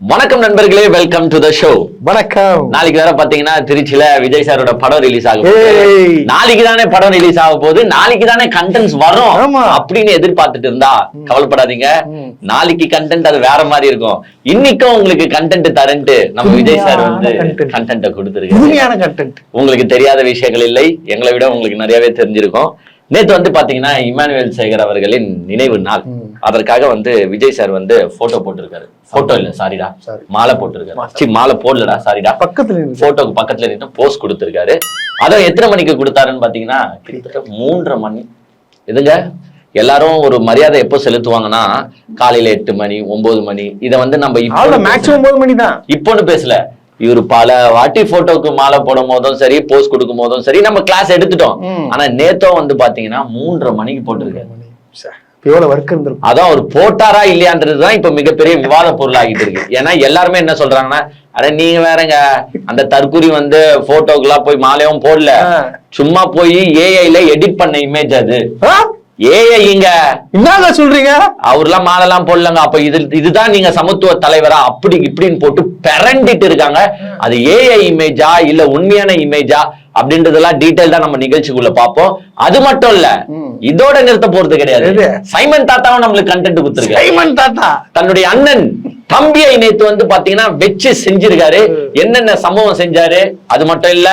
வணக்கம் நண்பர்களே welcome to the show வணக்கம். நாளைக்கு வேற பாத்தீங்கன்னா திருச்சியில விஜய் சாரோட படம் ரிலீஸ் ஆக போகுது. ஏய். நாளைக்கு தானே படம் ரிலீஸ் ஆக போகுது. நாளைக்கு தானே கண்டென்ட்ஸ் வரும். அப்படின்னு எதிர்பார்த்துட்டு இருந்தா கவலைப்படாதீங்க. நாளைக்கு கண்டென்ட் அது வேற மாதிரி இருக்கும். இன்னைக்கும் உங்களுக்கு கண்டென்ட் தரன்ட்டு நம்ம விஜய் சார் வந்து. கண்டென்ட்டை கண்டென்ட் உங்களுக்கு தெரியாத விஷயங்கள் இல்லை. எங்களை விட உங்களுக்கு நிறையவே தெரிஞ்சிருக்கும். நேத்து வந்து பாத்தீங்கன்னா இமானுவேல் சேகர் அவர்களின் நினைவு நாள். அதற்காக வந்து விஜய் சார் வந்து போட்டோ போட்டிருக்காரு. போட்டோ இல்ல சாரிடா. மாலை போட்டிருக்காரு. சி மாலை போடலடா சாரிடா பக்கத்துல போட்டோக்கு பக்கத்துல நின்று போஸ்ட் கொடுத்திருக்காரு. அதை எத்தனை மணிக்கு கொடுத்தாருன்னு பாத்தீங்கன்னா கிட்டத்தட்ட மூன்றரை மணி. இதுங்க எல்லாரும் ஒரு மரியாதை எப்போ செலுத்துவாங்கன்னா காலையில எட்டு மணி ஒன்பது மணி. இதை வந்து நம்ம இப்போ மேக்ஸிமம் ஒன்பது மணி தான் இப்போன்னு பேசல. இவர் பல வாட்டி போட்டோக்கு மாலை போடும் போதும் சரி போஸ்ட் கொடுக்கும் போதும் சரி நம்ம கிளாஸ் எடுத்துட்டோம். ஆனா நேத்தோ வந்து பாத்தீங்கன்னா மூன்றரை மணிக்கு போட்டிருக்காரு. எவ்வளவு ஒர்க் இருந்திருக்கும்? அதான் அவர் போட்டாரா இல்லையான்றதுதான் இப்ப மிகப்பெரிய விவாத பொருளாகிட்டு இருக்கு. ஏன்னா எல்லாருமே என்ன சொல்றாங்கன்னா அட நீங்க வேறங்க. அந்த தற்குறி வந்து போட்டோக்கெல்லாம் போய் மாலையும் போடல. சும்மா போய் ஏஐல எடிட் பண்ண இமேஜ் அது. ஆ? ஏஐங்க என்னங்க சொல்றீங்க? அவர்லாம் மாலைலாம் போடலங்க. அப்ப இது இதுதான் நீங்க சமத்துவ தலைவரா அப்படி இப்படின்னு போட்டு பெரண்டிட்டு இருக்காங்க. அது ஏஐ இமேஜா இல்ல உண்மையான இமேஜா அப்படின்றதெல்லாம் டீடைல் தான் நம்ம நிகழ்ச்சிக்குள்ள பார்ப்போம். அது மட்டும் இல்ல. இதோட நிறுத்த போறது கிடையாது? சைமன் தாத்தாவும் நம்மளுக்கு கண்டென்ட் கொடுத்துருக்காரு. சைமன் தாத்தா? தன்னுடைய அண்ணன் தம்பியை நேத்து வந்து பாத்தீங்கன்னா வச்சு செஞ்சிருக்காரு. என்னென்ன சம்பவம் செஞ்சாரு? அது மட்டும் இல்ல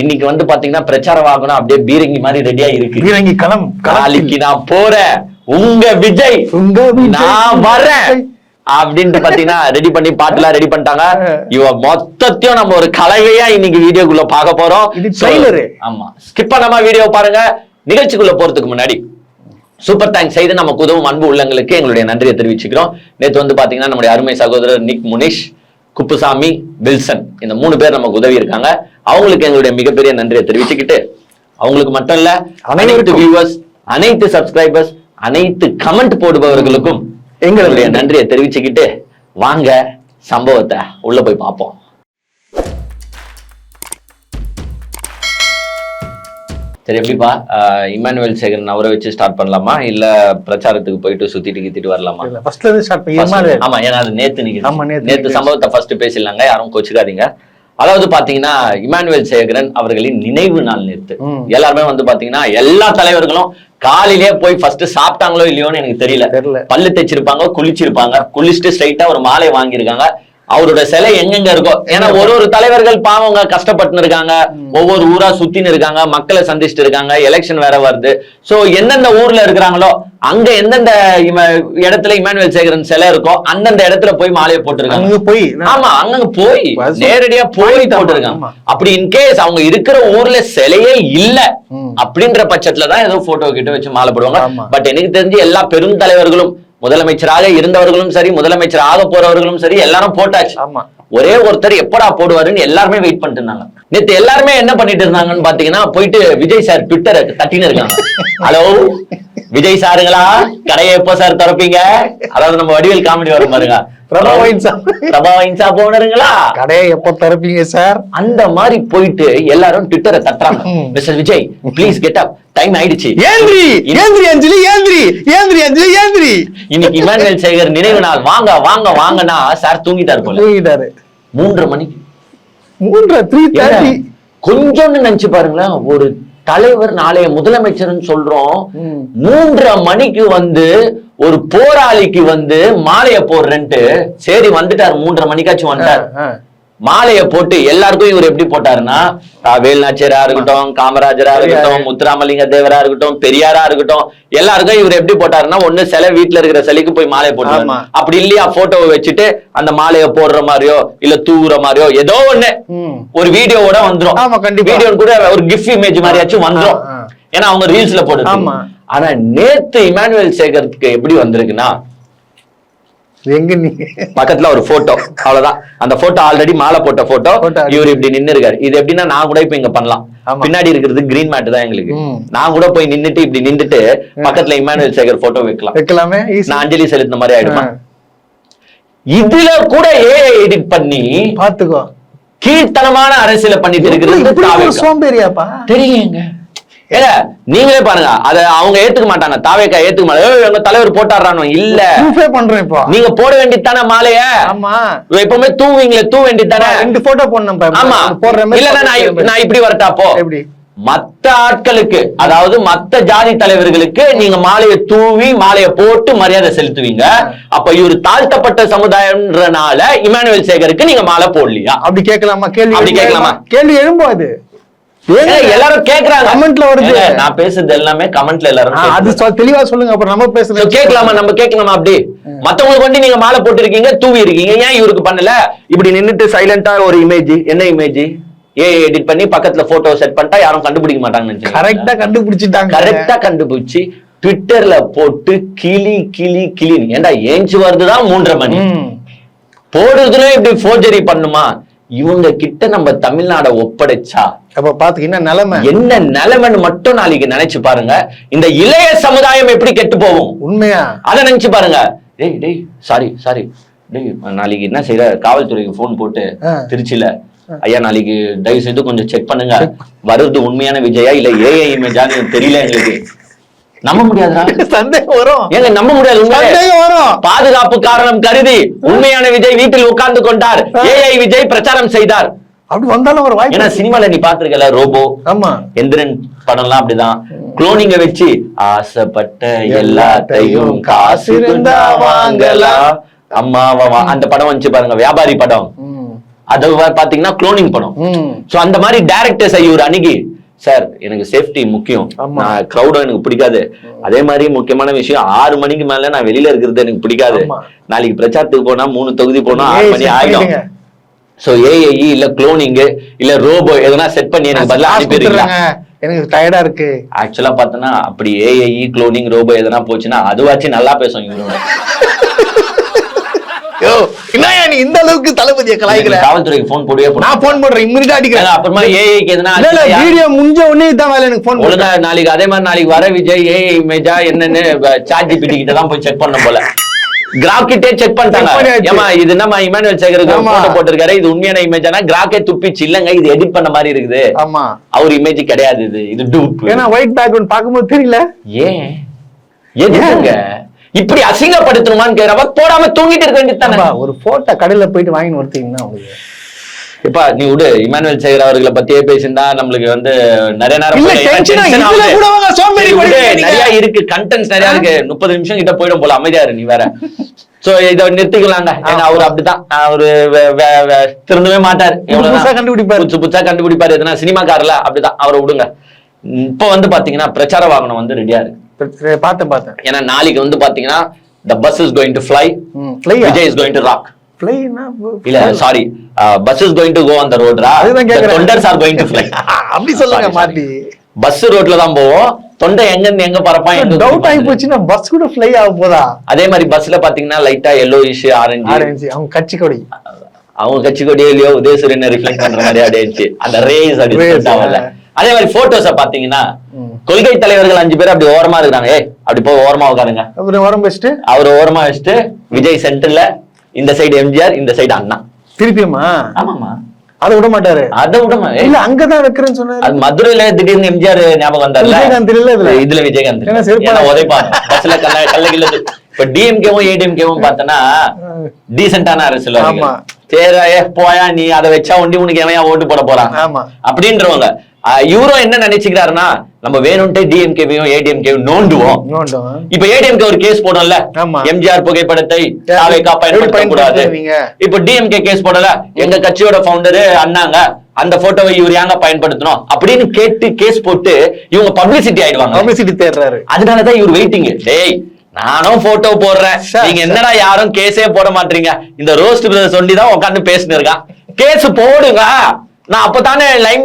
இன்னைக்கு வந்து பாத்தீங்கன்னா பிரச்சார வாகனம் அப்படியே பீரங்கி மாதிரி ரெடியா இருக்கு. பீரங்கி களம் நாளைக்கு நான் போறேன். உங்க விஜய் உங்க. நான் வரேன் அப்படின்ட்டு பாத்தீங்கன்னா ரெடி பண்ணி பாட்டுலாம் ரெடி பண்ணிட்டாங்க. இவ மொத்தத்தையும் நம்ம ஒரு கலவையா இன்னைக்கு வீடியோக்குள்ள பார்க்க போறோம். ஆமா. ஸ்கிப் பண்ணாம வீடியோ பாருங்க. நிகழ்ச்சிக்குள்ள போறதுக்கு முன்னாடி சூப்பர் தேங்க்ஸ் செய்து நமக்கு உதவும் அன்பு உள்ளங்களுக்கு எங்களுடைய நன்றியை தெரிவிச்சுக்கிறோம். நேத்து வந்து பாத்தீங்கன்னா நம்முடைய அருமை சகோதரர் நிக் முனிஷ் குப்புசாமி வில்சன் இந்த மூணு பேர் நமக்கு உதவி இருக்காங்க. அவங்களுக்கு எங்களுடைய மிகப்பெரிய நன்றியை தெரிவிச்சுக்கிட்டு அவங்களுக்கு மட்டும் இல்ல அனைத்து. வியூவர்ஸ் அனைத்து சப்ஸ்கிரைபர்ஸ் அனைத்து கமெண்ட் போடுபவர்களுக்கும் எங்களுடைய நன்றியை தெரிவிச்சுக்கிட்டு வாங்க சம்பவத்தை உள்ள போய் பார்ப்போம் சரி எப்படிப்பா இமானுவேல் சேகரன் அவரை வச்சு ஸ்டார்ட் பண்ணலாமா இல்ல பிரச்சாரத்துக்கு போயிட்டு சுத்திட்டு கித்திட்டு வரலாமா இல்ல ஃபர்ஸ்ட்ல இருந்து ஸ்டார்ட் பண்ணி. ஆமா ஏன்னா அது நேத்து. ஆமா, நேத்து. சம்பவத்தை ஃபர்ஸ்ட் பேசிடலாங்க யாரும் கோச்சுக்காதீங்க அதாவது பாத்தீங்கன்னா இமானுவேல் சேகரன் அவர்களின் நினைவு நாள் ம். எல்லாருமே வந்து பாத்தீங்கன்னா எல்லா தலைவர்களும் காலையிலே போய் ஃபர்ஸ்ட் சாப்பிட்டாங்களோ இல்லையோன்னு எனக்கு தெரியல. பல்லு தேய்ச்சிருப்பாங்க குளிச்சிருப்பாங்க குளிச்சுட்டு ஸ்ட்ரைட்டா ஒரு மாலை வாங்கியிருக்காங்க. அவரோட சிலை எங்கெங்க இருக்கோ ஏன்னா ஒரு ஒரு தலைவர்கள் பாவங்க கஷ்டப்பட்டு இருக்காங்க. ஒவ்வொரு ஊரா சுத்தின்னு இருக்காங்க மக்களை சந்திச்சுட்டு இருக்காங்க எலெக்ஷன் வேற வருது. சோ எந்தெந்த ஊர்ல இருக்கிறாங்களோ அங்க எந்தெந்த இடத்துல இமானுவேல் சேகரன் சிலை இருக்கோ அந்தந்த இடத்துல போய் மாலையை போட்டிருக்காங்க. அங்க போய் ஆமா அங்க போய் நேரடியா போய் போட்டிருக்காங்க. அப்படி இன்கேஸ் அவங்க இருக்கிற ஊர்ல சிலையே இல்ல. அப்படின்ற பட்சத்துல தான் ஏதோ போட்டோ கிட்ட வச்சு மாலை போடுவாங்க. பட் எனக்கு தெரிஞ்சு எல்லா பெரும் தலைவர்களும் முதலமைச்சராக இருந்தவர்களும் சரி முதலமைச்சர் ஆக போறவர்களும் சரி எல்லாரும் போட்டாச்சு. ஆமா. ஒரே ஒருத்தர் எப்படா போடுவாருன்னு எல்லாருமே வெயிட் பண்ணிட்டு இருந்தாங்க. நேத்து எல்லாருமே என்ன பண்ணிட்டு இருந்தாங்கன்னு பாத்தீங்கன்னா போயிட்டு விஜய் சார் ட்விட்டரை தட்டின்னு இருக்காங்க. ஹலோ விஜய் சாருங்களா? கடையை எப்போ சார் திறப்பீங்க? அதாவது நம்ம வடிவேல் காமெடி வரும் பாருங்க. Prabha wine shop. Prabha wine shop ஓனருங்களா கடையை எப்ப திறப்பீங்க சார்? அந்த மாதிரி போயிட்டு எல்லாரும் ட்விட்டரை தட்டுறாங்க. Mister Vijay please get up time ஆயிடுச்சு. ஏந்திரி ஏந்திரி அஞ்சலி ஏந்திரி ஏந்திரி அஞ்சலி ஏந்திரி. இன்னைக்கு இமானுவேல் சேகர் நினைவு நாள். வாங்க வாங்க வாங்கன்னா சார் தூங்கிட்டார் போல. தூங்கிட்டாரு. மூன்றரை மணிக்கு. மூன்றரை த்ரீ தேர்ட்டி நினைச்சு பாருங்களேன். ஒரு தலைவர் நாளைய முதலமைச்சர்னு சொல்றோம். மூன்றரை மணிக்கு வந்து ஒரு போராளிக்கு வந்து மாலைய போடுறேன்ட்டு. சரி வந்துட்டார். மூன்றரை மணிக்காச்சும் வந்துட்டார் மாலைய போட்டு எல்லாருக்கும் இவர் எப்படி போட்டாருன்னா ஆஹ் வேலுநாச்சியரா இருக்கட்டும் காமராஜரா இருக்கட்டும் முத்துராமலிங்க தேவரா இருக்கட்டும் பெரியாரா இருக்கட்டும் எல்லாருக்கும் இவர் எப்படி போட்டாருன்னா ஒண்ணு சிலை வீட்டுல இருக்கிற சிலைக்கு போய் மாலையை போட்டாரு. அப்படி இல்லையா போட்டோவை வச்சுட்டு அந்த மாலைய போடுற மாதிரியோ இல்ல தூவுற மாதிரியோ ஏதோ ஒண்ணு. ஒரு வீடியோவோட வந்துரும் ஆமா, கண்டிப்பா. வீடியோ கூட ஒரு கிஃப்ட் இமேஜ் மாதிரியாச்சும் ஆ. ஏன்னா அவங்க ரீல்ஸ்ல போட்டு. ஆனா நேத்து இமானுவேல் சேகருக்கு எப்படி வந்திருக்குன்னா எங்க நீ? பக்கத்துல ஒரு போட்டோ அவ்வளவுதான். அந்த போட்டோ ஆல்ரெடி மாலை போட்ட போட்டோ இவர் இப்படி நின்னு இருக்காரு. இது எப்படின்னா நான் கூட இப்ப இங்க பண்ணலாம். பின்னாடி இருக்கிறது கிரீன் மேட் தான் எங்களுக்கு. நான் கூட போய் நின்னுட்டு இப்படி நின்னுட்டு பக்கத்துல இமானுவேல் சேகர் போட்டோ வைக்கலாம். வைக்கலாமே? நான் அஞ்சலி செலுத்தின மாதிரி ஆயிடுமா? இதுல கூட ஏஐ எடிட் பண்ணி பாத்துக்கோ. கீழ்த்தனமான அரசியல பண்ணிட்டு இருக்கிறது. சோம்பேறியாப்பா? தெரியுங்க ஏங்க நீங்களே பாருங்க. அத அவங்க ஏத்துக்க மாட்டாங்க. தாவேக்கா ஏத்துக்க மாட்டாங்க. "ஏய், எங்க தலைவர் போட்டாடுறானோ இல்ல. பண்றேன் இப்போ. நீங்க போட வேண்டியதானே மாலைய? ஆமா. எப்பவுமே தூவீங்களே தூ வேண்டியதானே ரெண்டு போட்டோ போடணும். ஆமா. போடுற மாதிரி இல்லன்னா நான் இப்- நான் இப்படி வரட்டா அப்போ எப்படி? மத்த ஆட்களுக்கு அதாவது மத்த ஜாதி தலைவர்களுக்கு நீங்க மாலையை தூவி மாலையை போட்டு மரியாதை செலுத்துவீங்க. அப்ப இவர் தாழ்த்தப்பட்ட சமுதாயம்ன்றனால இமானுவேல் சேகருக்கு நீங்க மாலை போடலையா? அப்படி கேட்கலாமா? கேள்வி அப்படி? கேட்கலாமா? கேள்வி எழும்பும் அது. ஏங்க, எல்லாரும் கேக்குறாங்க. கமெண்ட்ல வருது. நான் பேசுறது எல்லாமே கமெண்ட்ல எல்லாரும் அது தெளிவா சொல்லுங்க அப்புறம் நம்ம பேசுறோம் கேட்கலாமா நம்ம கேட்கலாமா அப்படி? மத்தவங்களுக்கு வந்து நீங்க மாலை தூவி இருக்கீங்க. ஏன் இவருக்கு பண்ணல? இப்படி நின்னுட்டு சைலண்டா ஒரு இமேஜ் என்ன இமேஜ் ஏ எடிட் பண்ணி பக்கத்துல போட்டோ செட் பண்ணிட்டா யாரும் கண்டுபிடிக்க மாட்டாங்கன்னு கரெக்டா கண்டுபிடிச்சிட்டாங்க. கரெக்டா கண்டுபிடிச்சு ட்விட்டர்ல போட்டு கிளி கிளி கிளி ஏன்டா ஏஞ்சி வருதுதான் மூன்றரை மணி. போடுறதுல இப்படி ஃபோர்ஜரி பண்ணுமா? இவங்க கிட்ட நம்ம தமிழ்நாட ஒப்படைச்சா அப்ப பாத்துக்கின்னா நிலைமை. என்ன நிலைமைன்னு மட்டும் நாளைக்கு நினைச்சு பாருங்க. இந்த இளைய சமுதாயம் எப்படி கெட்டு போகும்? உண்மையா? அத நினைச்சு பாருங்க. டேய் டேய் சாரி சாரி டேய் நாளைக்கு என்ன செய்யற காவல்துறைக்கு ஃபோன் போட்டு. திருச்சியில ஐயா நாளைக்கு தயவு செய்து கொஞ்சம் செக் பண்ணுங்க. வருது உண்மையான விஜயா இல்ல ஏஐ இமேஜான்னு தெரியல எங்களுக்கு? நம்ப முடியாதுடா. சந்தேகம் வரும். ஏங்க நம்ப முடியாது உண்மையிலே. சந்தேகம் வரும். பாதுகாப்பு காரணம் கருதி உண்மையான விஜய் வீட்டில் உட்கார்ந்து கொண்டார். ஏஐ விஜய் பிரச்சாரம் செய்தார். அப்படி வந்தாலும் ஒரு வாய்ப்பு ஏன்னா. சினிமால நீ பாத்திருக்கல ரோபோ ஆமா. எந்திரன் படம்லாம் அப்படிதான். குளோனிங்க வச்சு ஆசைப்பட்ட எல்லாத்தையும் காசு இருந்தா வாங்கலாம். அம்மாவா வா- அந்த படம் வந்துச்சு பாருங்க வியாபாரி படம். அது பாத்தீங்கன்னா குளோனிங் படம். சோ அந்த மாதிரி டேரக்டர்ஸ் இவர் அணுகி சார் எனக்கு சேஃப்டி முக்கியம். நான் கிரௌடும் எனக்கு பிடிக்காது அதே மாதிரி முக்கியமான விஷயம் ஆறு மணிக்கு மேல நான் வெளியில இருக்கிறது எனக்கு பிடிக்காது. நாளைக்கு பிரச்சாரத்துக்கு போனா மூணு தொகுதி போனா ஆறு மணி ஆயிடும். சோ ஏஐ இல்ல குளோனிங் இல்ல ரோபோ எதனா செட் பண்ணி எனக்கு பதிலா காசு அனுப்பிடுறீங்களா. எனக்கு டயர்டா இருக்கு ஆக்சுவலா பார்த்தோன்னா அப்படி ஏஐ குளோனிங் ரோபோ எதனா போச்சுன்னா அதுவாச்சும் நல்லா பேசும் இவரோட யோ என்னய்யா நீ இந்த அளவுக்கு தளபதியை கலாய்க்கிற? காவல்துறைக்கு போன் போடுவே நான் போன் பண்றேன் இம்மிடியா அடிக்கிறேன். அப்புறமா ஏஐக்கு எதனா இல்ல வீடியோ முடிஞ்ச உடனே இதான் வேலை எனக்கு போன் ஒழுங்கா நாளைக்கு அதே மாதிரி நாளைக்கு வர விஜய் ஏஐ இமேஜா என்னன்னு சாட் ஜிபிடி கிட்ட தான் போய் செக் பண்ண போல. கிராக் கிட்டே செக் பண்ணிட்டாங்க. ஏமா இது என்னமா இமானுவல் சேகருக்கு. போட்டோ போட்டிருக்காரு. இது உண்மையான இமேஜானா கிராக்கே துப்பிச்சு இல்லங்க இது எடிட் பண்ண மாதிரி இருக்குது. ஆமா. அவர் இமேஜ் கிடையாது இது. இது டூப் ஏன்னா ஒயிட் பேக்ரவுண்ட் பாக்கும்போது தெரியல. ஏன்? எதுக்குங்க? இப்படி அசிங்கப்படுத்தணுமான்னு கேட்கிறப்ப போடாம தூங்கிட்டு இருக்க வேண்டியது தானே. ஆமா, ஒரு போட்டோ கடையில போயிட்டு வாங்கின்னு வரத்தீங்கன்னா உங்களுக்கு. இப்பா நீ விடு. இமானுவேல் சேகர் அவர்களை பத்தியே பேசியிருந்தா நம்மளுக்கு வந்து நிறைய நேரம். நிறைய இருக்கு. கண்டென்ட்ஸ் நிறைய இருக்கு. முப்பது நிமிஷம் கிட்ட போயிடும் போல. அமைதியா இரு நீ வேற. சோ இத நிறுத்திக்கலாங்க ஏன்னா அவரு அப்படிதான். அவரு வே- வே- வே- திருந்தவே மாட்டாரு. புதுசா கண்டுபிடிப்பாரு. புதுசு புதுசா கண்டுபிடிப்பாரு. எதனா சினிமாக்காரல அப்படிதான். அவரை விடுங்க. இப்ப வந்து பாத்தீங்கன்னா பிரச்சார வாகனம் வந்து ரெடியா இருக்கு. பார்த்தேன் பார்த்தேன். ஏன்னா நாளைக்கு வந்து பாத்தீங்கன்னா the bus is going to fly? Vijay is going to rock இல்ல sorry bus is going to go on the ரோட்ரா. தொண்டர்ஸ் ஆர் கோயிங் டு ஃபிளை அப்படி சொல்லுங்க மாத்தி. பஸ் ரோட்ல தான் போவோம். தொண்டை எங்க இருந்து எங்க இருந்து டவுட் ஆகி. போச்சுன்னா பஸ் கூட ஃப்ளை ஆக போதா? அதே மாதிரி பஸ்ல பாத்தீங்கன்னா லைட்டா எல்லோ இஷ் ஆரஞ்சு ஆரஞ்சு அவங்க கட்சி கொடி. அவங்க கட்சி கொடியோ இல்லையோ உதயசூரியனை ரிஃப்ளெக்ட் பண்ற மாதிரி அப்படியே அந்த ரேஸ் அப்படி. அதே மாதிரி போட்டோஸ பாத்தீங்கன்னா. கொள்கை தலைவர்கள் அஞ்சு பேர் அப்படி ஓரமா இருக்காங்க ஏய் அப்படி போய் ஓரமா உட்காருங்க. அப்புறம் வரம் வச்சுட்டு? அவர் ஓரமா வச்சுட்டு விஜய் சென்டர்ல இந்த சைடு எம்ஜிஆர் இந்த சைடு அண்ணா. திருப்பியுமா? ஆமாமா அதை விட மாட்டாரு. அதை ஏய், இல்ல அங்கதான் வைக்கிறேன்னு சொன்னாரு. அது மதுரையில திடீர்னு எம்ஜிஆர் ஞாபகம் வந்தார்ல? விஜயகாந்த் இல்ல இதுல? இதுல விஜயகாந்த் ஏன்னா ஏன்னா உதைப்பான் பஸ்ல கல்ல கல்ல கில்ல இப்ப டிஎம்கேவும் ஏடிஎம்கேவும் பார்த்தனா டீசென்டான அரசியல் ஆமா. சரி போயா நீ அதை வச்சா ஒண்டி உனக்கு எவன் ஓட்டு போட போறான்? ஆமா. அப்படின்றவங்க. இவரும் என்ன நினைச்சுக்கிறாருன்னா நம்ம வேணும்ட்டே டிஎம்கேவையும் ஏடிஎம்கேவும் நோண்டுவோம். இப்ப ஏடிஎம்கே ஒரு கேஸ் போடும்ல ஆமா. எம்ஜிஆர் புகைப்படத்தை எப்படி தாவேக்கா பயன்படுத்த கூடாது. பயன்படுத்துவீங்க? இப்ப டிஎம்கே கேஸ் போடல எங்க கட்சியோட ஃபவுண்டர் அண்ணாங்க அந்த போட்டோவை இவர் ஏங்க பயன்படுத்தணும் அப்படின்னு கேட்டு கேஸ் போட்டு இவங்க பப்ளிசிட்டி ஆயிடுவாங்க. பப்ளிசிட்டி தேடுறாரு. அதனாலதான் இவர் வெயிட்டிங் டேய் நானும் போட்டோ போடுறேன். நீங்க. என்னடா யாரும் கேஸே போட மாட்டீங்க? இந்த ரோஸ்ட் பிரதர் சொல்லி தான் உட்காந்து பேசினு இருக்கான். கேஸ் போடுங்க. நான் அப்பதானே லைன்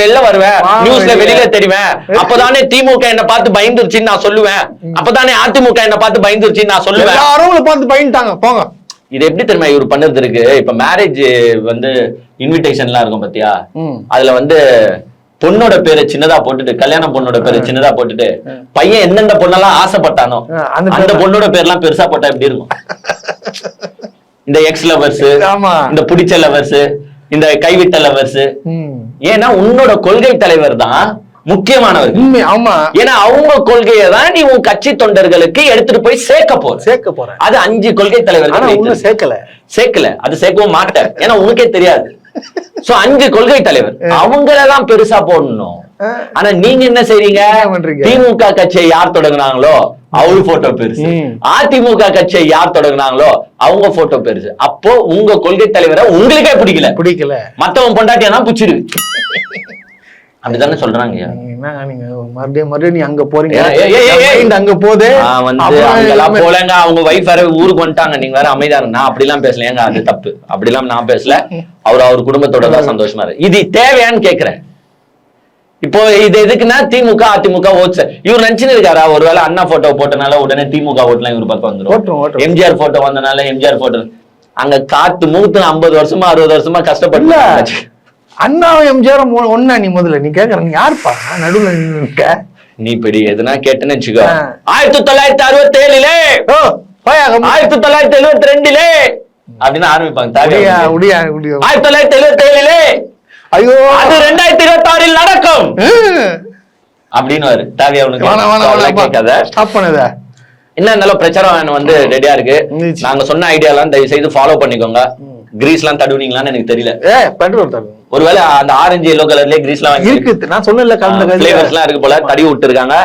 வெளில வருவேன். நியூஸ்ல வெளிய. வெளியில தெரிவேன். அப்பதானே திமுக என்ன பார்த்து பயந்துருச்சுன்னு நான் சொல்லுவேன். அப்பதானே அதிமுக என்ன பார்த்து பயந்துருச்சுன்னு நான் சொல்லுவேன். எல்லாரும் பார்த்து பயந்துட்டாங்க. போங்க. இது எப்படி தெரியுமா இவர் பண்ணது இருக்கு? இப்ப மேரேஜ் வந்து இன்விடேஷன்லாம் இருக்கும் பாத்தியா. அதுல வந்து பொண்ணோட பேரை சின்னதா போட்டுட்டு கல்யாண பொண்ணோட பேரை சின்னதா போட்டுட்டு பையன் எந்தெந்த பொண்ணெல்லாம் ஆசைப்பட்டானோ அந்த பொண்ணோட பேர்லாம் பெருசா போட்டா எப்படி இருக்கும்? இந்த எக்ஸ் லவர்ஸ் ஆமா. இந்த பிடிச்ச லவர்ஸ் இந்த கைவிட்ட லவர்ஸ். ஏன்னா உன்னோட கொள்கை தலைவர் தான் முக்கியமானவர்கள் உண்மை ஆமா. ஏன்னா அவங்க கொள்கையை தான் நீ உன் கட்சி தொண்டர்களுக்கு எடுத்துட்டு போய் சேர்க்க போற. சேர்க்க போறேன் அது அஞ்சு கொள்கை வைத்திருக்கு. சேர்க்கல. சேர்க்கல. அது சேர்க்கவும் மாட்டேன் ஏன்னா உனக்கே தெரியாது. சோ அஞ்சு கொள்கை தலைவர். அவங்களதான் பெருசா போடணும். ஆனா நீங்க என்ன செய்றீங்க? திமுக கட்சியை யார் தொடங்குனாங்களோ அவங்க போட்டோ பெருசு. அதிமுக கட்சியை யார் தொடங்குனாங்களோ அவங்க போட்டோ பெருசு. அப்போ உங்க கொள்கை தலைவரை உங்களுக்கே பிடிக்கல. பிடிக்கல. மத்தவன் பொண்டாட்டியா தான் பிடிச்சிரு அப்படிதானே சொல்றாங்க. என்ன நீங்க மறுபடியும் மறுபடியும் நீ அங்க போறீங்க. அங்க நான் வந்து அங்கெல்லாம் எல்லாமே- போலங்க. அவங்க வைஃப் வேற ஊருக்கு வந்துட்டாங்க. நீங்க வேற அமைதியா. நான் அப்படிலாம் பேசல. ஏங்க அது தப்பு. அப்படிலாம் நான் பேசல. அவர் அவர் குடும்பத்தோட தான் சந்தோஷமா இருக்கு இது தேவையான்னு கேக்குறேன். இப்போ இது எதுக்குன்னா திமுக அதிமுக ஓட்ஸ் இவர் நினைச்சுன்னு இருக்காரா ஒருவேளை அண்ணா போட்டோ போட்டனால உடனே திமுக ஓட்டுலாம் இவர் பக்கம் ஓட்டும். எம்ஜிஆர் போட்டோ வந்தனால எம்ஜிஆர் போட்டோ அங்க காத்து மூத்து ஐம்பது வருஷமா அறுபது வருஷமா கஷ்டப்பட்டு அண்ணாவும் எம்ஜிஆரும் ஒ- ஒண்ணா நீ முதல்ல நீ கேக்குற நீ யாருப்பா? நடுவுல இருக்க நீ இப்படி எதுனா கேட்டுன்னு வச்சுக்கோ. ஆயிரத்தி தொள்ளாயிரத்தி அறுபத்தி ஏழுலே ஆயிரத்தி தொள்ளாயிரத்தி எழுபத்தி ரெண்டுலே அப்படின்னு ஆரம்பிப்பாங்க ஆயிரத்தி தொள்ளாயிரத்தி எழுபத்தி ஏழுலே ஐயோ. அது ரெண்டாயிரத்தி இருபத்தி ஆறில் நடக்கும். அப்படின்னு ஸ்டாப் பண்ணத. என்ன இருந்தாலும் பிரச்சாரம் வந்து ரெடியா இருக்கு. நாங்க சொன்ன ஐடியா எல்லாம் தயவு செய்து ஃபாலோ பண்ணிக்கோங்க. கிரீஸ் எல்லாம் தடுவீங்களான்னு எனக்கு தெரியல. ஒருவேளை அந்த ஆரஞ்சு எல்லோ கலர்லயே கிரீஸ் எல்லாம் இருக்கு. நான் சொன்னேன்ல கலந்த எல்லாம் இருக்கு போல தடி விட்டுருக்காங்க.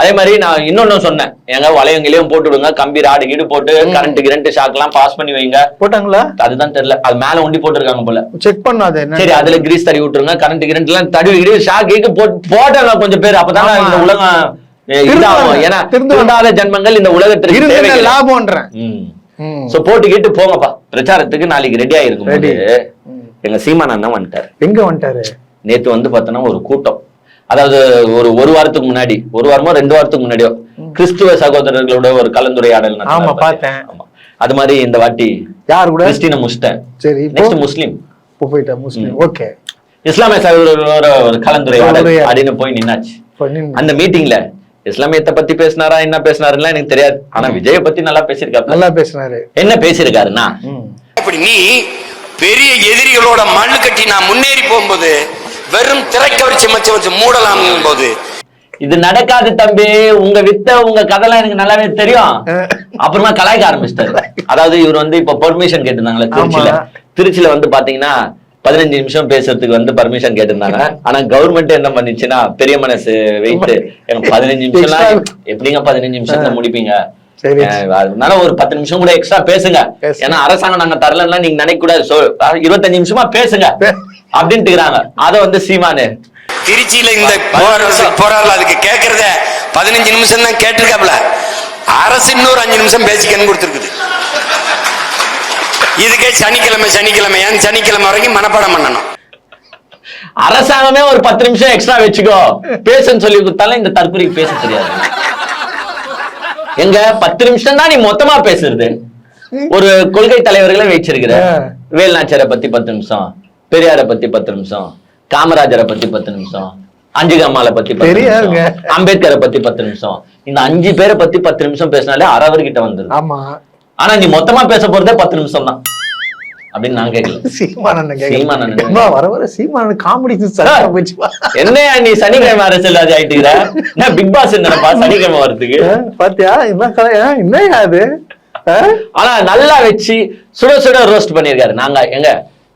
அதே மாதிரி நான் இன்னொன்னு சொன்னேன். எங்க வளையங்கிலையும் போட்டு விடுங்க. கம்பி ராடு கீடு போட்டு கரண்ட் கிரண்ட் ஷாக் எல்லாம் பாஸ் பண்ணி வைங்க. போட்டாங்களா? அதுதான் தெரியல. அது மேல ஒண்டி போட்டிருக்காங்க போல. செக் பண்ணாத சரி அதுல கிரீஸ் தடவி விட்டுருங்க. கரண்ட் கிரண்ட் எல்லாம் தடவி கிடவி ஷாக் கீக்கு போட்டு போட்டாங்க கொஞ்சம் பேர். அப்பதான். இந்த உலகம். ஏன்னா. திருந்தாத. ஜன்மங்கள் இந்த உலகத்திற்கு. லாபம்ன்றேன். சோ போட்டு கேட்டு போங்கப்பா. பிரச்சாரத்துக்கு நாளைக்கு ரெடியா இருக்கும். எங்க சீமான் அண்ணன் வந்துட்டார். எங்க வந்துட்டாரு? நேத்து வந்து பார்த்தோன்னா ஒரு கூட்டம். அதாவது ஒரு ஒரு வாரத்துக்கு முன்னாடி ஒரு வாரமோ ரெண்டு வாரத்துக்கு முன்னாடியோ கிறிஸ்துவ சகோதரர்களோட ஒரு கலந்துரையாடல் நடத்தினார் ஆமா, பாத்தியா? பார்த்தேன். ஆமா. அது மாதிரி இந்த வாட்டி யார் கூட? கிறிஸ்டினை சரி நெக்ஸ்ட் முஸ்லீம். போயிட்டா முஸ்லீம். ஓகே. இஸ்லாமிய சகோதரர்களோட ஒரு கலந்துரையாடல். அப்படின்னு போய் நின்னாச்சு. அந்த மீட்டிங்ல இஸ்லாமியத்தை பத்தி பேசினாரா என்ன பேசினாருன்னா எனக்கு தெரியாது. ஆனா விஜய பத்தி நல்லா பேசியிருக்காரு நல்லா பேசினாரு. என்ன பேசியிருக்காருன்னா ம். இப்படி நீ பெரிய எதிரிகளோட மண்ணு கட்டி நான் முன்னேறி போகும்போது வெறும் திரைக்கவரிச்சி மச்ச வச்சு மூடலாம் போது. இது நடக்காது தம்பி. உங்க வித்த உங்க கதைலாம் எனக்கு நல்லாவே தெரியும். அப்புறமா கலாய்க்க ஆரம்பிச்சிட்டாரு. அதாவது இவர் வந்து இப்ப பெர்மிஷன் கேட்டிருந்தாங்களே திருச்சியில. திருச்சியில வந்து பாத்தீங்கன்னா பதினஞ்சு நிமிஷம் பேசுறதுக்கு வந்து பர்மிஷன் கேட்டிருந்தாங்க. ஆனா கவர்மெண்ட் என்ன பண்ணுச்சுன்னா பெரிய மனசு வைத்து எனக்கு பதினஞ்சு Extra. எப்படிங்க பதினஞ்சு நிமிஷத்துல முடிப்பீங்க? அதனால ஒரு பத்து நிமிஷம் கூட எக்ஸ்ட்ரா பேசுங்க. பேசு. ஏன்னா அரசாங்கம் நாங்க தரலன்னா நீங்க நினைக்க கூடாது. இருபத்தஞ்சு நிமிஷமா பேசுங்க. அப்படின்ட்டுக்கிறாங்க அத வந்து சீமானு. திருச்சியில இந்த போராடல அதுக்கு கேட்கறத பதினஞ்சு நிமிஷம் தான் கேட்டிருக்காப்ல அரசு இன்னொரு அஞ்சு நிமிஷம் பேசிக்கன்னு கொடுத்துருக்குது. இதுக்கே சனிக்கிழமை சனிக்கிழமை ஏன் சனிக்கிழமை வரைக்கும் மனப்பாடம் பண்ணணும். அரசாங்கமே ஒரு பத்து நிமிஷம் எக்ஸ்ட்ரா வச்சுக்கோ. பேசுன்னு சொல்லி கொடுத்தாலும் இந்த தற்கொலைக்கு பேச தெரியாது. எங்க பத்து நிமிஷம் தான் நீ மொத்தமா பேசுறது. ஒரு கொள்கை தலைவர்களை வச்சிருக்கிற. வேல்நாச்சியாரை பத்தி பத்து நிமிஷம் பெரியாரை பத்தி பத்து நிமிஷம் காமராஜரை பத்தி பத்து நிமிஷம் அஞ்சுகம்மாளை பத்தி பத்து பெரியாருங்க. நிமிஷம் அம்பேத்கரை பத்தி பத்து நிமிஷம். இந்த அஞ்சு பேரை பத்தி பத்து நிமிஷம் பேசினாலே அறவர் கிட்ட வந்துருது. ஆமா. ஆனா நீ மொத்தமா பேச போறதே பத்து நிமிஷம் தான் அப்படின்னு நான் கேட்கல. கேக்குறேன் அம்மா, வர வர சீமானன் காமெடி போச்சு. என்னையா நீ சனிக்கிழமை அரசியல்வாதி ஆயிட்டுக்கிற என்ன பிக் பாஸ் என்னப்பா சனிக்கிழமை வரதுக்கு ஆ, பாத்தியா? என்ன கதை? ஆ, என்னய்யா அது? ஆனா நல்லா வச்சு சுட சுட ரோஸ்ட் பண்ணியிருக்காரு. நாங்க எங்க?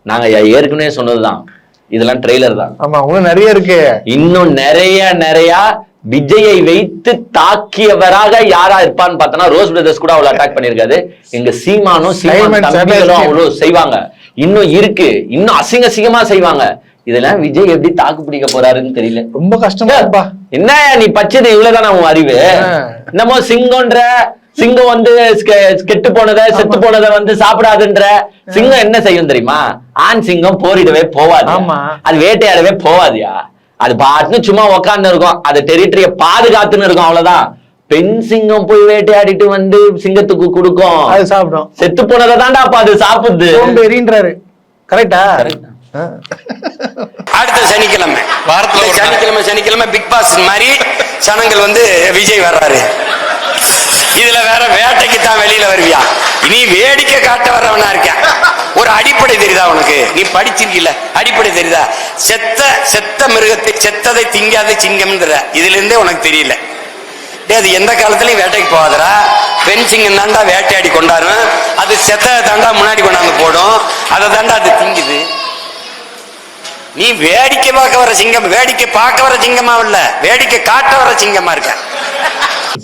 நாங்க ஏற்கனவே சொன்னதுதான். இதெல்லாம் ட்ரெய்லர் தான். ஆமா இன்னும் நிறைய இருக்கு. இன்னும் நிறைய நிறைய விஜயை வைத்து தாக்கியவராக யாரா இருப்பான்னு பார்த்தோன்னா ரோஸ் பிரதர்ஸ் கூட அவ்வளவு அட்டாக் பண்ணிருக்காது எங்க சீமானும் சீமான் தம்பிகளும். அவ்வளவு செய்வாங்க. இன்னும் இருக்கு. இன்னும் அசிங்க அசிங்கமா செய்வாங்க. இதெல்லாம் விஜய் எப்படி தாக்கு பிடிக்க போறாருன்னு தெரியல. ரொம்ப கஷ்டமா இருப்பா. என்ன நீ பச்சது இவ்வளவுதானா உன் அறிவு. என்னமோ சிங்கம்ன்ற சிங்கம் வந்து கெட்டு போனதை செத்து போனதை வந்து சாப்பிடாதுன்ற. சிங்கம் என்ன செய்யும் தெரியுமா? ஆண் சிங்கம் போரிடவே போவாது. அது வேட்டையாடவே போவாதியா? அது பாட்டுன்னு சும்மா உக்காந்து இருக்கும். அது டெரிட்டரிய பாதுகாத்துன்னு இருக்கும் அவ்வளவுதான். பெண் சிங்கம் போய் வேட்டையாடிட்டு வந்து சிங்கத்துக்கு கொடுக்கும். அது சாப்பிடும். செத்து போனதை தான்டா அப்ப அது சாப்பிடுது. சோம்பேறின்றாரு கரெக்டா. அடுத்த சனிக்கிழமை. வாரத்துல. சனிக்கிழமை சனிக்கிழமை பிக் பாஸ் மாதிரி ஜனங்கள் வந்து விஜய் வர்றாரு. இதுல வேற வேட்டைக்கு தான் வெளியில வருவியா? நீ வேடிக்கை காட்ட வர்றவனா இருக்க ஒரு அடிப்படை தெரியுதா உனக்கு? நீ படிச்சிருக்கல அடிப்படை தெரியுதா? செத்த செத்த மிருகத்தை செத்ததை திங்காத சிங்கம்ன்ற இதுல இருந்தே உனக்கு தெரியல. அது எந்த காலத்துலயும் வேட்டைக்கு போகாதடா. பெண் சிங்கம் தாண்டா வேட்டையாடி கொண்டாடும் அது செத்த தாண்டா முன்னாடி கொண்டாந்து போடும். அதை தாண்டா அது திங்குது. நீ வேடிக்கை பார்க்க வர சிங்கம் வேடிக்கை பார்க்க வர சிங்கமா இல்ல. வேடிக்கை காட்ட வர சிங்கமா இருக்க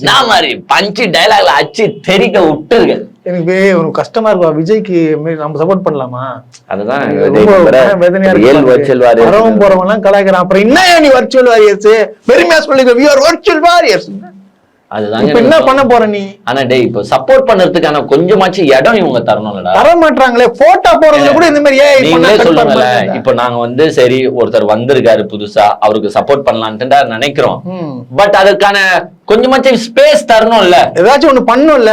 நான் மாதிரி பஞ்சு டைலாக்ல அச்சு தெரிக்க விட்டுருக்கேன். எனக்கு ஒரு கஷ்டமா இருக்குவா விஜய்க்கு நம்ம சப்போர்ட் பண்ணலாமா? அதுதான் வரவும் போறவங்க எல்லாம் கலாய்க்கிறான் அப்புறம் என்ன நீ வர்ச்சுவல் வாரியர்ஸ் பெருமையா சொல்லிக்க வி ஆர் வர்ச்சுவல் வாரியர்ஸ் அதுதாங்க என்ன பண்ண போற நீ? ஆனா டேய் இப்போ சப்போர்ட் பண்றதுக்கான கொஞ்சமாச்சு இடம் இவங்க தரணும்லடா. தர மாட்டாங்களே போட்டோ போறதுல கூட இந்த மாதிரி ஏன் நீங்களே சொல்லுங்களேன். இப்போ நாங்க வந்து சரி ஒருத்தர் வந்திருக்காரு புதுசா அவருக்கு சப்போர்ட் பண்ணலான்ட்டு நினைக்கிறோம். பட் அதுக்கான கொஞ்சமாச்சும் ஸ்பேஸ் தரணும்ல. ஏதாச்சும் ஒண்ணு பண்ணும்ல.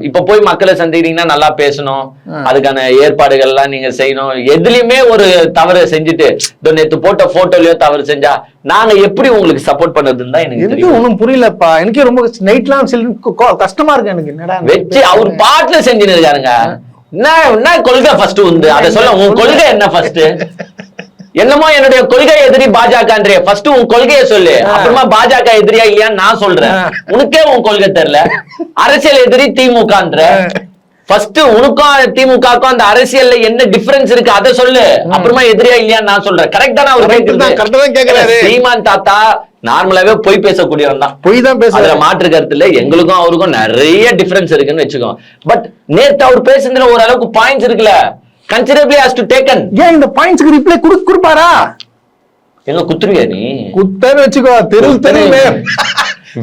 இப்ப போய் மக்களை சந்திக்கிறீங்கன்னா நல்லா பேசணும். அதுக்கான ஏற்பாடுகள் எல்லாம் நீங்க செய்யணும். எதுலயுமே ஒரு தவறு செஞ்சுட்டு நேத்து போட்ட போட்டோலயோ தவறு செஞ்சா நாங்க எப்படி உங்களுக்கு சப்போர்ட் பண்றதுன்னு தான் எனக்கு எனக்கு ஒண்ணும் புரியலப்பா. எனக்கே ரொம்ப நைட்லாம் சில கொ- கஷ்டமா இருக்கு எனக்கு. என்னடா வச்சு அவர் பாட்டுல செஞ்சுன்னு இருக்காருங்க என்ன என்ன கொள்கை ஃபர்ஸ்ட் உண்டு அதை சொல்ல உன் கொள்கை என்ன ஃபர்ஸ்ட் என்னமோ என்னுடைய கொள்கை எதிரி பாஜகன்றே. ஃபர்ஸ்ட் உன் கொள்கையை சொல்லு. அப்புறமா பாஜக எதிரியா இல்லையான்னு நான் சொல்றேன். உனக்கே உன் கொள்கை தெரியல. அரசியல் எதிரி திமுகன்ற. ஃபர்ஸ்ட் உனக்கும் திமுகக்கும் அந்த அரசியல்ல என்ன டிஃபரன்ஸ் இருக்கு அதை சொல்லு. அப்புறமா எதிரியா இல்லையான்னு நான் சொல்றேன். கரெக்ட் தானே அவர் கேக்குறாரு. சீமான் தாத்தா நார்மலாவே போய் பேசக்கூடியவன் தான். பொய் தான் அதுல பேசுறேன் மாற்று கருத்து இல்ல எங்களுக்கும் அவருக்கும் நிறைய டிஃபரன்ஸ் இருக்குன்னு வச்சுக்கோ. பட் நேத்து அவர் பேசுனதுல ஓரளவுக்கு பாயிண்ட்ஸ் இருக்குல்ல. கன்சிடரபிளி ஹஸ் டு டேக்கன் ஏன் இந்த பாயிண்ட்ஸ்க்கு ரிப்ளை குடு குடுப்பாரா? எங்க குத்துருவியா நீ? குத்தன்னு வச்சுக்கோ தெரு தெருவே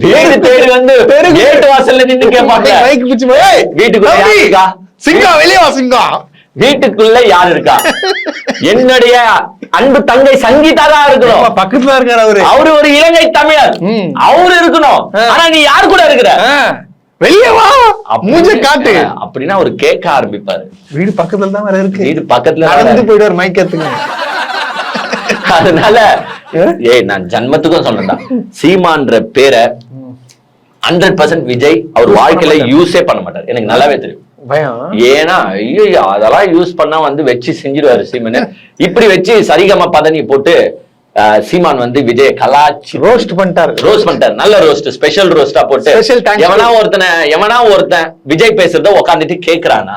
வீடு தேடி வந்து தெரு- கேட்டு வாசல்ல நின்னு கேட்பாங்க மைக் பிடிச்சு போய், வீட்டுக்குள்ள? சிங்கம் வெளியே வா சிங்கம் வீட்டுக்குள்ள யார் இருக்கா? என்னுடைய அன்பு தங்கை சங்கீதா தான் இருக்கணும் பக்கத்துல இருக்காரு அவரு. அவரு ஒரு இலங்கை தமிழர். அவரு இருக்கணும். ஆனா நீ யார் கூட இருக்கிற? வெளியே வா மூஞ்ச காட்டு. அப்படின்னா அவர் கேட்க ஆரம்பிப்பாரு. வீடு பக்கத்துல தான் வேற இருக்கு. வீடு பக்கத்துல. நடந்து போயிடுவார் மைக் எடுத்துங்க அதனால ஏய் நான் ஜன்மத்துக்கும் சொல்றேன்டா சீமான்ற பேரை ஹண்ட்ரட் பர்சன்ட் விஜய் அவர் வாழ்க்கையில யூஸே பண்ண மாட்டார். எனக்கு நல்லாவே தெரியும். ஏன்னா ஐயோ அதெல்லாம் யூஸ் பண்ணா வந்து வச்சு செஞ்சிருவாரு சீமன். இப்படி வச்சு சரிகம பதனி போட்டு சீமான் வந்து விஜய் கலாச்சி ரோஸ்ட் பண்ணிட்டாரு. ரோஸ்ட் பண்ணிட்டாரு. நல்ல ரோஸ்ட் ஸ்பெஷல் ரோஸ்டா போட்டு. எவனா ஒருத்தனை எவனா ஒருத்தன் விஜய் பேசுறத உட்காந்துட்டு கேக்குறானா.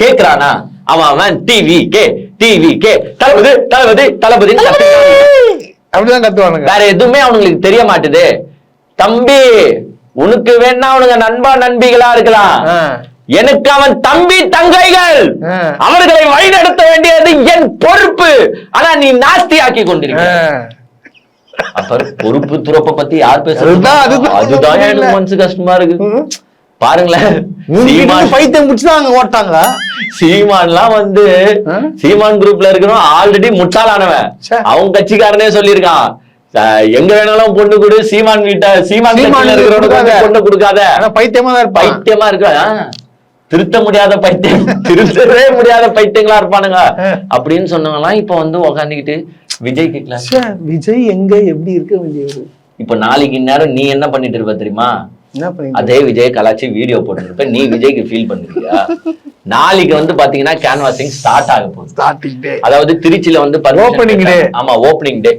கேக்குறானா? அவன் அவன் TV K TV K Thalapathy Thalapathy Thalapathy. அப்படிதான் கத்துவானுங்க. வேற எதுவுமே அவனுங்களுக்கு தெரிய மாட்டுது. தம்பி உனக்கு வேணா அவனுங்க நண்பா நண்பிகளா இருக்கலாம். எனக்கு அவன் தம்பி தங்கைகள். அவர்களை வழிநடத்த வேண்டியது என் பொறுப்பு. ஆனா நீ நாஸ்தி ஆக்கி கொண்டிருக்க பொறுப்பு துறப்ப பத்தி யார் பேசுறது? அதுதான். எனக்கு மனசு கஷ்டமா இருக்கு. பாருங்களேன். சீமான் பைத்தியம் பிடிச்சுதான் அங்க ஓட்டாங்க சீமான்லாம் வந்து? சீமான் குரூப்ல இருக்கிறவன் ஆல்ரெடி முட்டாளானவன். அவங்க கட்சிக்காரனே சொல்லியிருக்கான். எங்க வேணாலும் பொண்ணு கொடு. சீமான் வீட்ட சீமான் கட்சியில இருக்கிறவனுக்கு. பொண்ணு கொடுக்காத. பைத்தியமா தான் பைத்தியமா இருக்கா திருத்த முடியாத பைத்தியம் திருத்தவே முடியாத பைத்தியங்களா இருப்பானுங்க. அப்படின்னு சொன்னவங்கலாம் இப்ப வந்து உக்காந்துக்கிட்டு விஜய் ச்சே, விஜய் எங்க எப்படி இருக்க வேண்டியவர்? இப்ப நாளைக்கு நேரம் நீ என்ன பண்ணிட்டு இருப்ப தெரியுமா? அதே விஜய் கலாச்சி வீடியோ போட்டுருப்ப நீ விஜய்க்கு ஃபீல் பண்ணிருக்கியா நாளைக்கு வந்து பாத்தீங்கன்னா கேன்வாசிங் ஸ்டார்ட் ஆக போகுது. டே அதாவது திருச்சியில வந்து day. கேட்டாங்க. ஆமா ஓப்பனிங் டே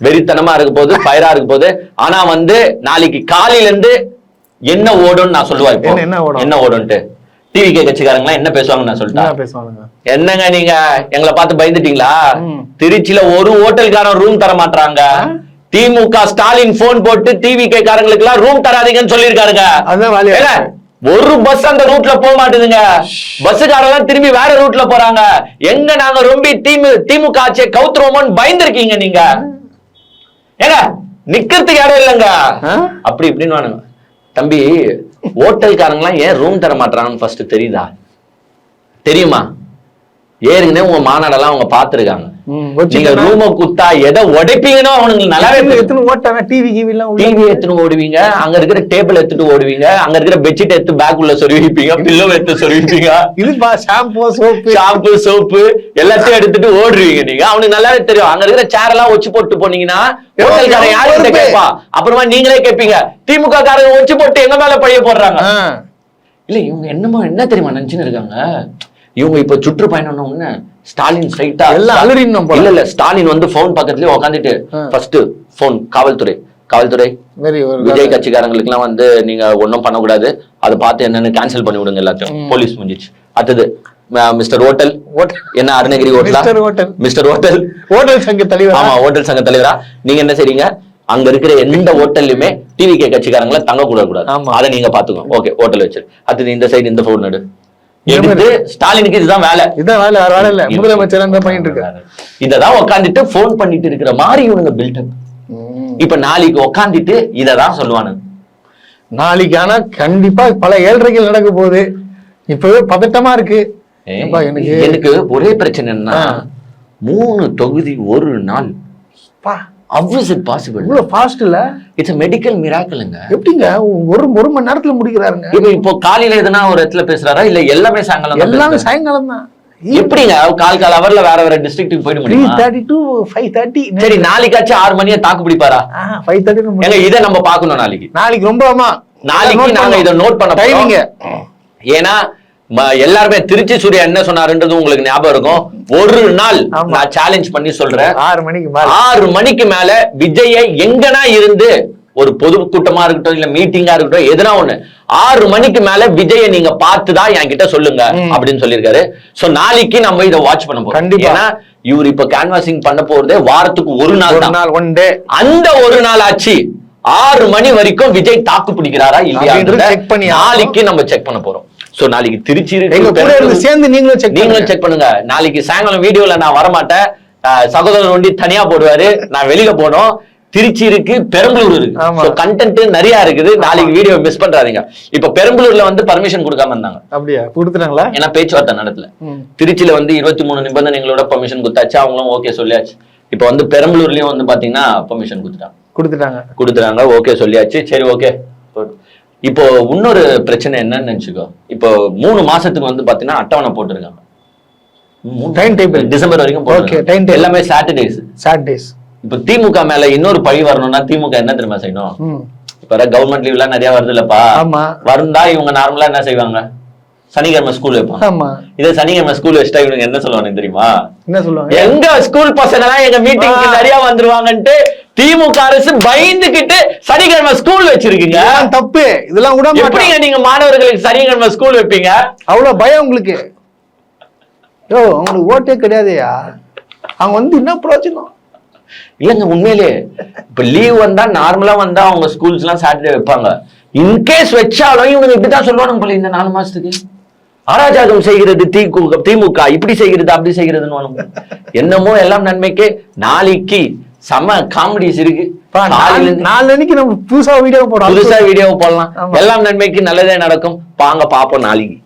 வெறித்தனமா இருக்க போது ஃபயரா இருக்க போது ஆனா வந்து நாளைக்கு காலையில இருந்து என்ன ஓடும்னு நான் சொல்லுவா இப்போ. என்ன- என்ன ஓடும்? என்ன ஓடும்ட்டு டிவி கே கட்சிக்காரங்க என்ன பேசுவாங்க நான் சொல்லிட்டேன் பேசுவானுங்க? என்னங்க நீங்க? எங்களை பார்த்து பயந்துட்டீங்களா. திருச்சியில ஒரு ஹோட்டல்காரன் ரூம் தர மாட்டாங்க திமுக ஸ்டாலின் போன் போட்டு டிவி கே காரங்களுக்கு எல்லாம் ரூம் தராதீங்கன்னு சொல்லியிருக்காருங்க. ஒரு பஸ் அந்த ரூட்ல போக மாட்டேதுங்க. பஸ்ஸுக்காரெல்லாம் திரும்பி வேற ரூட்ல போறாங்க. எங்க நாங்க ரொம்ப திமு திமுக ஆட்சியை கவுத்துருவோமோன்னு பயந்துருக்கீங்க நீங்க. ஏங்க நிக்கிறதுக்கு இடம் இல்லைங்க? அப்படி இப்படின்னு. தம்பி ஹோட்டல்காரங்களாம் ஏன் ரூம் தர மாட்டாங்கன்னு ஃபர்ஸ்ட் தெரியுதா? தெரியுமா? ஏற்கனவே உங்க மாநாடெல்லாம் அவங்க பாத்துருக்காங்க நீங்க. ரூம குத்தா எதை உடைப்பீங்கன்னு அவனுக்கு நல்லாவே எத்தனை- ஓட்டாங்க டிவி கிவி எல்லாம் டிவி எடுத்துட்டு ஓடுவீங்க? அங்க இருக்கிற டேபிள் எடுத்துட்டு ஓடுவீங்க. அங்க இருக்கிற பெட்ஷீட் எடுத்து பேக் உள்ள சொருவிப்பீங்க பில்லோ எடுத்து சொருவிப்பீங்க இதுப்பா ஷாம்பு சோப்பு ஷாம்பு சோப்பு எல்லாத்தையும் எடுத்துட்டு ஓடுவீங்க நீங்க. அவனுக்கு நல்லாவே தெரியும். அங்க இருக்கிற சேர் எல்லாம் ஒச்சு போட்டு போனீங்கன்னா ஹோட்டல்காரன் யாரு கேட்பா அப்புறமா நீங்களே கேட்பீங்க. திமுக காரங்க ஒச்சு போட்டு எங்க மேல பழைய போடுறாங்க? இல்ல இவங்க என்னமோ என்ன தெரியுமா நினைச்சுன்னு இருக்காங்க? இவங்க இப்ப சுற்றுப்பயணம் ஸ்டாலின் ஸ்ட்ரைட்டா எல்லாம் போல. இல்ல இல்ல ஸ்டாலின் வந்து போன் பக்கத்துலயே உட்காந்துட்டு ஃபர்ஸ்ட் போன் காவல்துறை காவல்துறை. விஜய் கட்சிக்காரங்களுக்கு எல்லாம் வந்து நீங்க ஒண்ணும் பண்ணக்கூடாது. அதை பார்த்து என்னன்னு கேன்சல் பண்ணி விடுங்க எல்லாத்தையும் போலீஸ் முடிஞ்சிச்சு. அடுத்தது மிஸ்டர் ஹோட்டல். என்ன அருணகிரி ஹோட்டலா? Mister hotel. Mister hotel hotel சங்க தலைவர்? ஆமா ஹோட்டல் சங்க தலைவரா. நீங்க என்ன செய்றீங்க? அங்க இருக்கிற எந்த ஹோட்டல்லையுமே டிவி கே கட்சிக்காரங்கள தங்க கூட கூடாது. அதை நீங்க பாத்துக்கோங்க ஓகே ஹோட்டல் வச்சு அடுத்து இந்த சைடு இந்த போன் நடு எடுத்து ஸ்டாலினுக்கு இதுதான் வேலை. இதான் வேலை வேற வேலை இல்ல. முதலமைச்சர் அந்த பண்ணிட்டு இருக்காரு. இததான் உட்காந்துட்டு போன் பண்ணிட்டு இருக்கிற மாதிரி இவனுங்க பில்டப் இப்ப நாளைக்கு உட்காந்துட்டு இததான் சொல்லுவானுங்க. நாளைக்கு ஆனா கண்டிப்பா பல ஏழ்றைகள் நடக்க போகுது. இப்பவே பதட்டமா இருக்கு. எனக்கு எனக்கு ஒரே பிரச்சனை என்ன மூணு தொகுதி ஒரு நாள். It பாசிபிள் இவ்வளவு ஃபாஸ்ட் இல்ல இட்ஸ் மெடிக்கல் மிராக்கிளுங்க எப்படிங்க? ஒரு ஒரு மணி நேரத்துல முடிக்கிறாருங்க. இப்ப இப்போ காலையில எதுனா ஒரு இடத்துல பேசுறாரா? இல்ல எல்லாமே சாயங்காலம் எல்லாமே? சாயங்காலம் தான் எப்படிங்க? கால் கால் அவர்ல வேற வேற டிஸ்ட்ரிக்ட்டுக்கு போயிட த்ரீ முடியுமா தேர்ட்டி டு ஃபைவ் தேர்ட்டி சரி நாளைக்காச்சும் ஆறு மணியை தாக்கு பிடிப்பாரா? ஃபைவ் தேர்ட்டி ஏங்க இதை நம்ம பார்க்கணும் நாளைக்கு. நாளைக்கு ரொம்ப நாளைக்கு நாங்க இதை நோட் பண்ண. டைமிங்க ஏன்னா எல்லாருமே திருச்சி சூர்யா என்ன சொன்னாருன்றது உங்களுக்கு ஞாபகம் இருக்கும். ஒரு நாள். நான் சேலஞ்ச் பண்ணி சொல்றேன். ஆறு மணிக்கு ஆறு மணிக்கு மேல விஜயை எங்கனா இருந்து ஒரு பொது கூட்டமா இருக்கட்டும் இல்ல மீட்டிங்கா இருக்கட்டும் எதுனா ஒண்ணு. ஆறு மணிக்கு மேல விஜயை நீங்க பார்த்துதான் என்கிட்ட சொல்லுங்க அப்படின்னு சொல்லியிருக்காரு. சோ நாளைக்கு நம்ம இதை வாட்ச் பண்ண போறோம். கண்டிப்பா. இவர் இப்ப கேன்வாசிங் பண்ண போறதே வாரத்துக்கு ஒரு நாள் நாள் ஒன் டே அந்த ஒரு நாள் ஆச்சு. ஆறு மணி வரைக்கும் விஜய் தாக்கு பிடிக்கிறாரா இல்லையா. நாளைக்கு நம்ம செக் பண்ண போறோம். சோ நாளைக்கு திருச்சி சேர்ந்து நீங்களும் செக் நீங்களும் செக் பண்ணுங்க. நாளைக்கு சாயங்காலம் வீடியோல நான் வரமாட்டேன். அஹ் சகோதரர் ஒண்டி தனியா போடுவாரு. நான் வெளியில போனோம். திருச்சி இருக்கு பெரம்பலூர் இருக்கு. கண்டென்ட் நிறைய இருக்குது. நாளைக்கு வீடியோ மிஸ் பண்றாதீங்க. இப்ப பெரம்பலூர்ல வந்து பர்மிஷன் கொடுக்காம இருந்தாங்க. அப்படியா? கொடுத்துட்டாங்களா? ஏன்னா பேச்சுவார்த்தை நடத்தல. திருச்சியில வந்து இருபத்தி மூணு நிபந்தனைகளோட பர்மிஷன் கொடுத்தாச்சு. அவங்களும் ஓகே சொல்லியாச்சு. இப்ப வந்து பெரம்பலூர்லயும் வந்து பாத்தீங்கன்னா பர்மிஷன் கொடுத்துட்டாங்க. கொடுத்துட்டாங்க. கொடுத்துறாங்க ஓகே சொல்லியாச்சு. சரி ஓகே இப்போ இன்னொரு பிரச்சனை என்னன்னு நினைச்சுக்கோ. இப்போ மூணு மாசத்துக்கு வந்து பாத்தீங்கன்னா அட்டவணை போட்டிருக்காங்க. Time table. டிசம்பர் வரைக்கும் போட்டிருக்காங்க. time table. எல்லாமே சாட்டர்டேஸ் சாட்டர்டேஸ் இப்போ திமுக மேல இன்னொரு பழி வரணும்னா திமுக என்ன தெரியுமா செய்யணும்? இப்ப கவர்மெண்ட் லீவ் எல்லாம் நிறைய வருது இல்லப்பா. வருந்தா இவங்க நார்மலா என்ன செய்வாங்க? சனிக்கிழமை ஸ்கூல் வைப்பாங்க ஆமா. இதே சனிக்கிழமை ஸ்கூல் வச்சுட்டா இவனுங்க என்ன சொல்லுவானுங்க தெரியுமா? என்ன சொல்லுவாங்க? எங்க ஸ்கூல் பசங்க எல்லாம் எங்க மீட்டிங்க்கு. நிறைய வந்துருவாங்கன்ட்டு திமுக அரசு பயந்துகிட்டு சனிக்கிழமை ஸ்கூல் வச்சிருக்கீங்க. தப்பு. இதெல்லாம் விட மாட்டோம். எப்படிங்க நீங்க மாணவர்களுக்கு சனிக்கிழமை ஸ்கூல் வைப்பீங்க? அவ்வளவு பயம் உங்களுக்கு. யோ அவங்களுக்கு ஓட்டே கிடையாதுயா. அவங்க வந்து என்ன பிரயோஜனம்? இல்லங்க உண்மையிலே. இப்ப லீவ் வந்தா நார்மலா வந்தா அவங்க ஸ்கூல்ஸ் எல்லாம் சாட்டர்டே வைப்பாங்க. இன்கேஸ் வச்சாலும் இவங்க இப்படிதான் சொல்லுவானுங்க போல இந்த நாலு மாசத்துக்கு. அராஜகம் செய்கிறது திமுக திமுக இப்படி செய்கிறது அப்படி செய்கிறதுன்னு என்னமோ எல்லாம் நன்மைக்கு நாளைக்கு செம காமெடிஸ் இருக்கு. அன்னைக்கு நம்ம புதுசா வீடியோ போடுறோம் புதுசா வீடியோ போடலாம். எல்லாம் நன்மைக்கு நல்லதே நடக்கும். பாங்க பாப்போம் நாளைக்கு.